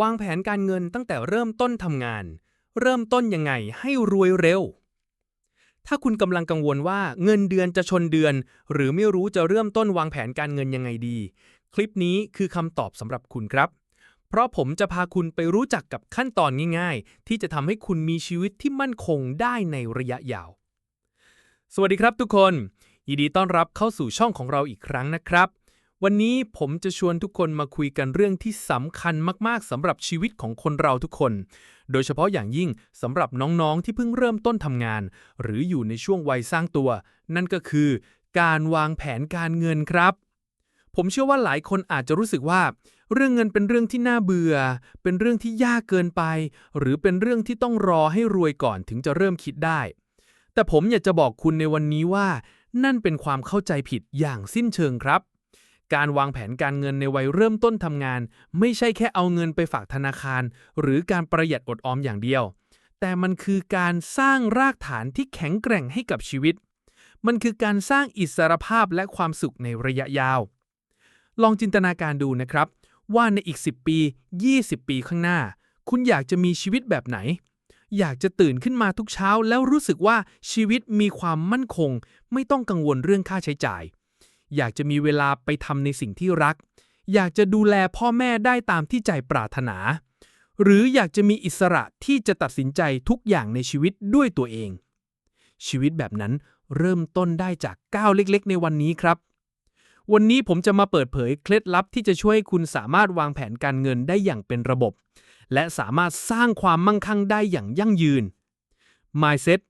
วางแผนการเงินตั้งแต่เริ่มต้นทำงาน เริ่มต้นยังไงให้รวยเร็ว ถ้าคุณกำลังกังวลว่าเงินเดือนจะชนเดือน หรือไม่รู้จะเริ่มต้นวางแผนการเงินยังไงดี คลิปนี้คือคำตอบสำหรับคุณครับ เพราะผมจะพาคุณไปรู้จักกับขั้นตอนง่าย ๆ ที่จะทำให้คุณมีชีวิตที่มั่นคงได้ในระยะยาว สวัสดีครับทุกคน ยินดีต้อนรับเข้าสู่ช่องของเราอีกครั้งนะครับ วันนี้ผมจะชวนทุกคนมาคุยกันเรื่องที่สำคัญมาก ๆสำหรับชีวิตของคนเราทุกคน โดยเฉพาะอย่างยิ่งสำหรับน้องๆที่เพิ่งเริ่มต้นทำงาน หรืออยู่ในช่วงวัยสร้างตัว นั่นก็คือ การวางแผนการเงินครับ ผมเชื่อว่าหลายคนอาจจะรู้สึกว่า เรื่องเงินเป็นเรื่องที่น่าเบื่อ เป็นเรื่องที่ยากเกินไป หรือเป็นเรื่องที่ต้องรอให้รวยก่อนถึงจะเริ่มคิดได้ แต่ผมอยากจะบอกคุณในวันนี้ว่า นั่นเป็นความเข้าใจผิดอย่างสิ้นเชิงครับ การวางแผนการเงินในวัยเริ่มต้นทำงาน ไม่ใช่แค่เอาเงินไปฝากธนาคาร หรือการประหยัดอดออมอย่างเดียว แต่มันคือการสร้างรากฐานที่แข็งแกร่งให้กับชีวิต มันคือการสร้างอิสรภาพและความสุขในระยะยาว ลองจินตนาการดูนะครับ ว่าในอีก 10 ปี 20 ปีข้างหน้า คุณอยากจะมีชีวิตแบบไหน อยากจะตื่นขึ้นมาทุกเช้า แล้วรู้สึกว่าชีวิตมีความมั่นคง ไม่ต้องกังวลเรื่องค่าใช้จ่าย อยากจะมีเวลาไปทำในสิ่งที่รัก อยากจะดูแลพ่อแม่ได้ตามที่ใจปรารถนา หรืออยากจะมีอิสระที่จะตัดสินใจทุกอย่างในชีวิตด้วยตัวเอง ชีวิตแบบนั้นเริ่มต้นได้จากก้าวเล็กๆ ในวันนี้ครับ วันนี้ผมจะมาเปิดเผยเคล็ดลับที่จะช่วยคุณสามารถวางแผนการเงินได้อย่างเป็นระบบ และสามารถสร้างความมั่งคั่งได้อย่างยั่งยืน Mindset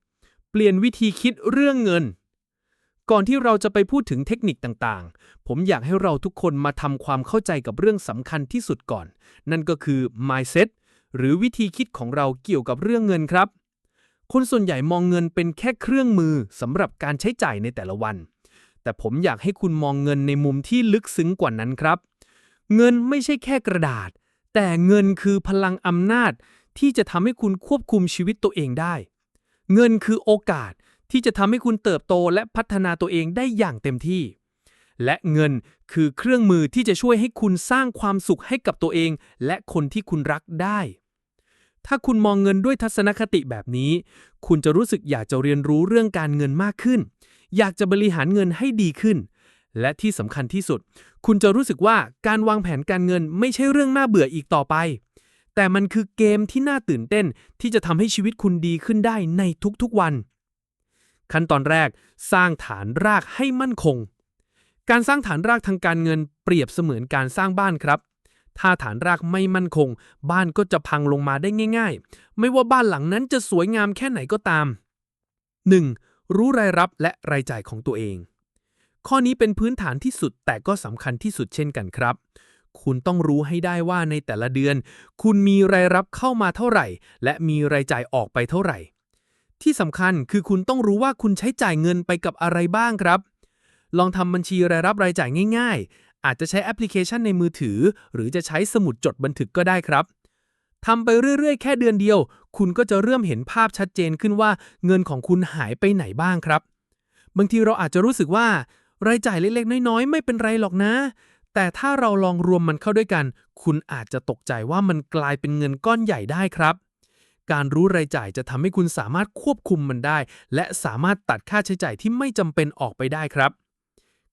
เปลี่ยนวิธีคิดเรื่องเงิน ก่อนที่เราจะไปพูดถึงเทคนิคต่างๆ ผมอยากให้เราทุกคนมาทำความเข้าใจกับเรื่องสำคัญที่สุดก่อน นั่นก็คือ mindset หรือวิธีคิดของเราเกี่ยวกับเรื่องเงินครับ คนส่วนใหญ่มองเงินเป็นแค่เครื่องมือสำหรับการใช้จ่ายในแต่ละวัน แต่ผมอยากให้คุณมองเงินในมุมที่ลึกซึ้งกว่านั้นครับ เงินไม่ใช่แค่กระดาษ แต่เงินคือพลังอำนาจที่จะทำให้คุณควบคุมชีวิตตัวเองได้ เงินคือโอกาส ที่จะทำให้คุณเติบโตและพัฒนาตัวเองได้อย่างเต็มที่ และเงินคือเครื่องมือที่จะช่วยให้คุณสร้างความสุขให้กับตัวเอง และคนที่คุณรักได้ ถ้าคุณมองเงินด้วยทัศนคติแบบนี้ คุณจะรู้สึกอยากจะเรียนรู้เรื่องการเงินมากขึ้น อยากจะบริหารเงินให้ดีขึ้น และที่สำคัญที่สุด คุณจะรู้สึกว่าการวางแผนการเงินไม่ใช่เรื่องน่าเบื่ออีกต่อไปแต่มันคือเกมที่น่าตื่นเต้นที่จะทำให้ชีวิตคุณดีขึ้นได้ในทุกๆวัน ขั้นตอนแรกสร้างฐานรากให้มั่นคง การสร้างฐานรากทางการเงินเปรียบเสมือนการสร้างบ้านครับ ถ้าฐานรากไม่มั่นคง บ้านก็จะพังลงมาได้ง่าย ๆ ไม่ว่าบ้านหลังนั้นจะสวยงามแค่ไหนก็ตาม 1. รู้รายรับและรายจ่ายของตัวเอง ข้อนี้เป็นพื้นฐานที่สุดแต่ก็สำคัญที่สุดเช่นกันครับคุณต้องรู้ให้ได้ว่าในแต่ละเดือน คุณมีรายรับเข้ามาเท่าไหร่ และมีรายจ่ายออกไปเท่าไหร่ ที่สำคัญคือคุณต้องรู้ว่าคุณใช้จ่ายเงินไปกับอะไรบ้างครับ ลองทำบัญชีรายรับรายจ่ายง่าย ๆ อาจจะใช้แอปพลิเคชันในมือถือ หรือจะใช้สมุดจดบันทึกก็ได้ครับทำไปเรื่อยๆ แค่เดือนเดียว คุณก็จะเริ่มเห็นภาพชัดเจนขึ้นว่าเงินของคุณหายไปไหนบ้างครับ บางทีเราอาจจะรู้สึกว่า รายจ่ายเล็กๆ น้อยๆ ไม่เป็นไรหรอกนะ แต่ถ้าเราลองรวมมันเข้าด้วยกัน คุณอาจจะตกใจว่ามันกลายเป็นเงินก้อนใหญ่ได้ครับ การรู้รายจ่ายจะทำให้คุณสามารถควบคุมมันได้ และสามารถตัดค่าใช้จ่ายที่ไม่จำเป็นออกไปได้ครับ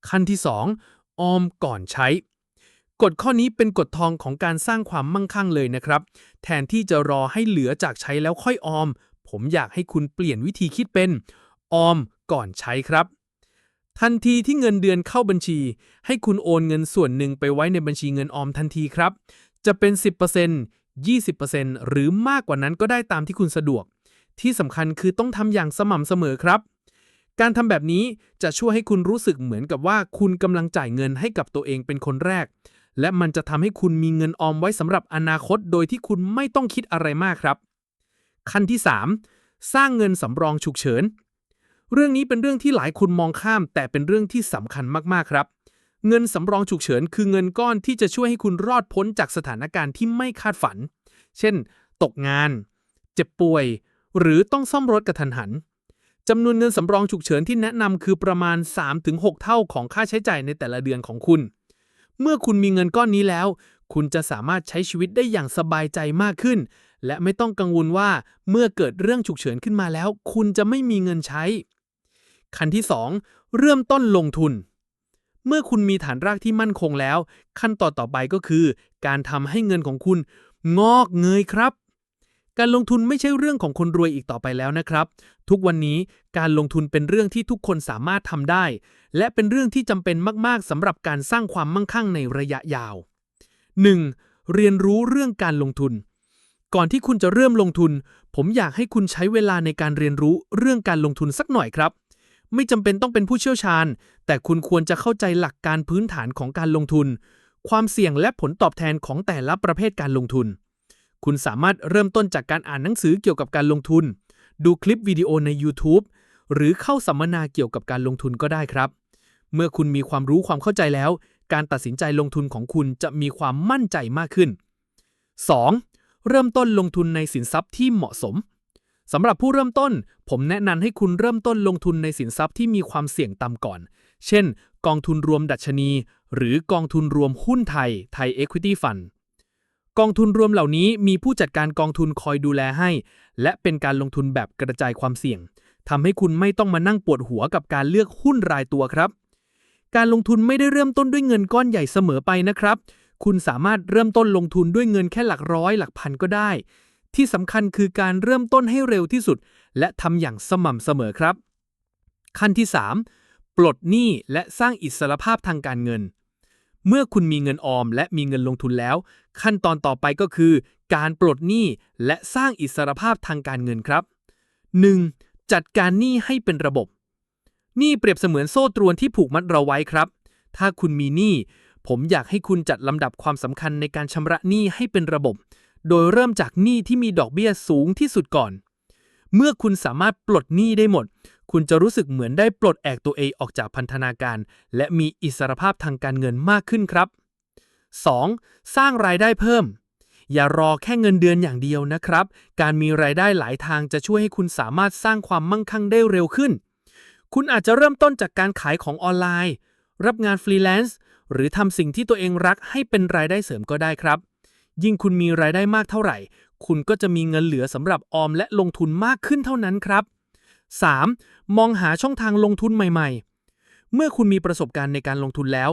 ขั้นที่ 2 ออมก่อนใช้ กฎข้อนี้เป็นกฎทองของการสร้างความมั่งคั่งเลยนะครับ แทนที่จะรอให้เหลือจากใช้แล้วค่อยออม ผมอยากให้คุณเปลี่ยนวิธีคิดเป็น ออมก่อนใช้ครับทันทีที่เงินเดือนเข้าบัญชี ให้คุณโอนเงินส่วนหนึ่งไปไว้ในบัญชีเงินออมทันทีครับ จะเป็น 10% 20%หรือมากกว่านั้นก็ได้ตามที่คุณสะดวก ที่สำคัญคือต้องทำอย่างสม่ำเสมอครับ การทำแบบนี้จะช่วยให้คุณรู้สึกเหมือนกับว่าคุณกำลังจ่ายเงินให้กับตัวเองเป็นคนแรก และมันจะทำให้คุณมีเงินออมไว้สำหรับอนาคต โดยที่คุณไม่ต้องคิดอะไรมากครับ ขั้นที่ 3 สร้างเงินสำรองฉุกเฉิน เรื่องนี้เป็นเรื่องที่หลายคนมองข้าม แต่เป็นเรื่องที่สำคัญมากๆครับ เงินสำรองฉุกเฉินคือเงินก้อนที่จะช่วยให้คุณรอดพ้นจากสถานการณ์ที่ไม่คาดฝัน เช่น ตกงาน เจ็บป่วย หรือต้องซ่อมรถกระทันหันจำนวนเงินสำรองฉุกเฉินที่แนะนำคือประมาณ 3-6 เท่าของค่าใช้จ่ายในแต่ละเดือนของคุณ เมื่อคุณมีเงินก้อนนี้แล้ว คุณจะสามารถใช้ชีวิตได้อย่างสบายใจมากขึ้น และไม่ต้องกังวลว่าเมื่อเกิดเรื่องฉุกเฉินขึ้นมาแล้ว คุณจะไม่มีเงินใช้ ขั้นที่ 2 เริ่มต้นลงทุน เมื่อคุณมีฐานรากที่มั่นคงแล้ว ขั้นตอนต่อไปก็คือ การทำให้เงินของคุณ งอกเงยครับ การลงทุนไม่ใช่เรื่องของคนรวยอีกต่อไปแล้วนะครับ ทุกวันนี้การลงทุนเป็นเรื่องที่ทุกคนสามารถทำได้ และเป็นเรื่องที่จำเป็นมาก ๆสำหรับการสร้างความมั่งคั่งในระยะยาว 1. เรียนรู้เรื่องการลงทุน ก่อนที่คุณจะเริ่มลงทุน ผมอยากให้คุณใช้เวลาในการเรียนรู้เรื่องการลงทุนสักหน่อยครับ ไม่จำเป็นต้องเป็นผู้เชี่ยวชาญ แต่คุณควรจะเข้าใจหลักการพื้นฐานของการลงทุน ความเสี่ยงและผลตอบแทนของแต่ละประเภทการลงทุน คุณสามารถเริ่มต้นจากการอ่านหนังสือเกี่ยวกับการลงทุน ดูคลิปวิดีโอใน YouTube หรือเข้าสัมมนาเกี่ยวกับการลงทุนก็ได้ครับ เมื่อคุณมีความรู้ความเข้าใจแล้ว การตัดสินใจลงทุนของคุณจะมีความมั่นใจมากขึ้น 2. เริ่มต้นลงทุนในสินทรัพย์ที่เหมาะสม สำหรับผู้เริ่มต้น ผมแนะนำให้คุณเริ่มต้นลงทุนในสินทรัพย์ที่มีความเสี่ยงต่ำก่อน เช่น กองทุนรวมดัชนี หรือกองทุนรวมหุ้นไทย ไทย Equity Fund กองทุนรวมเหล่านี้มีผู้จัดการกองทุนคอยดูแลให้ และเป็นการลงทุนแบบกระจายความเสี่ยงทำให้คุณไม่ต้องมานั่งปวดหัวกับการเลือกหุ้นรายตัวครับ การลงทุนไม่ได้เริ่มต้นด้วยเงินก้อนใหญ่เสมอไปนะครับ คุณสามารถเริ่มต้นลงทุนด้วยเงินแค่หลักร้อยหลักพันก็ได้ ที่สำคัญคือการเริ่มต้นให้เร็วที่สุด และทำอย่างสม่ำเสมอครับ ขั้นที่ 3 ปลดหนี้และสร้างอิสรภาพทางการเงิน เมื่อคุณมีเงินออมและมีเงินลงทุนแล้ว ขั้นตอนต่อไปก็คือ การปลดหนี้และสร้างอิสรภาพทางการเงินครับ 1. จัดการหนี้ให้เป็นระบบหนี้เปรียบเสมือนโซ่ตรวนที่ผูกมัดเราไว้ครับ ถ้าคุณมีหนี้ผมอยากให้คุณจัดลำดับความสำคัญในการชำระหนี้ให้เป็นระบบ โดยเริ่มจากหนี้ที่มีดอกเบี้ยสูงที่สุดก่อน เมื่อคุณสามารถปลดหนี้ได้หมด คุณจะรู้สึกเหมือนได้ปลดแอกตัวเองออกจากพันธนาการ และมีอิสรภาพทางการเงินมากขึ้นครับ 2. สร้างรายได้เพิ่ม อย่ารอแค่เงินเดือนอย่างเดียวนะครับ การมีรายได้หลายทางจะช่วยให้คุณสามารถสร้างความมั่งคั่งได้เร็วขึ้น คุณอาจจะเริ่มต้นจากการขายของออนไลน์ รับงานฟรีแลนซ์หรือทำสิ่งที่ตัวเองรักให้เป็นรายได้เสริมก็ได้ครับ ยิ่งคุณมีรายได้มากเท่าไหร่ คุณก็จะมีเงินเหลือสำหรับออมและลงทุนมากขึ้นเท่านั้นครับ 3. มองหาช่องทางลงทุนใหม่ ๆ เมื่อคุณมีประสบการณ์ในการลงทุนแล้ว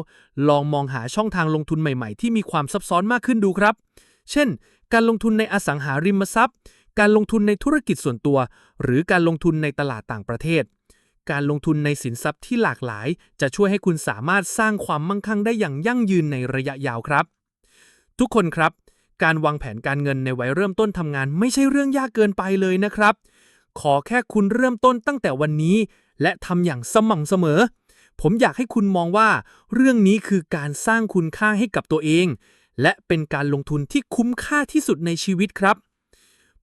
ลองมองหาช่องทางลงทุนใหม่ๆ ที่มีความซับซ้อนมากขึ้นดูครับ เช่น การลงทุนในอสังหาริมทรัพย์ การลงทุนในธุรกิจส่วนตัว หรือการลงทุนในตลาดต่างประเทศ การลงทุนในสินทรัพย์ที่หลากหลาย จะช่วยให้คุณสามารถสร้างความมั่งคั่งได้อย่างยั่งยืนในระยะยาวครับ ทุกคนครับ การวางแผนการเงินในวัยเริ่มต้นทำงานไม่ใช่เรื่องยากเกินไปเลยนะครับ ขอแค่คุณเริ่มต้นตั้งแต่วันนี้ และทำอย่างสม่ำเสมอ ผมอยากให้คุณมองว่า เรื่องนี้คือการสร้างคุณค่าให้กับตัวเอง และเป็นการลงทุนที่คุ้มค่าที่สุดในชีวิตครับ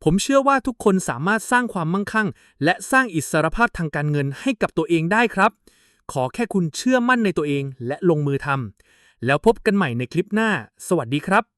ผมเชื่อว่าทุกคนสามารถสร้างความมั่งคั่ง และสร้างอิสรภาพทางการเงินให้กับตัวเองได้ครับ ขอแค่คุณเชื่อมั่นในตัวเองและลงมือทำแล้วพบกันใหม่ในคลิปหน้า สวัสดีครับ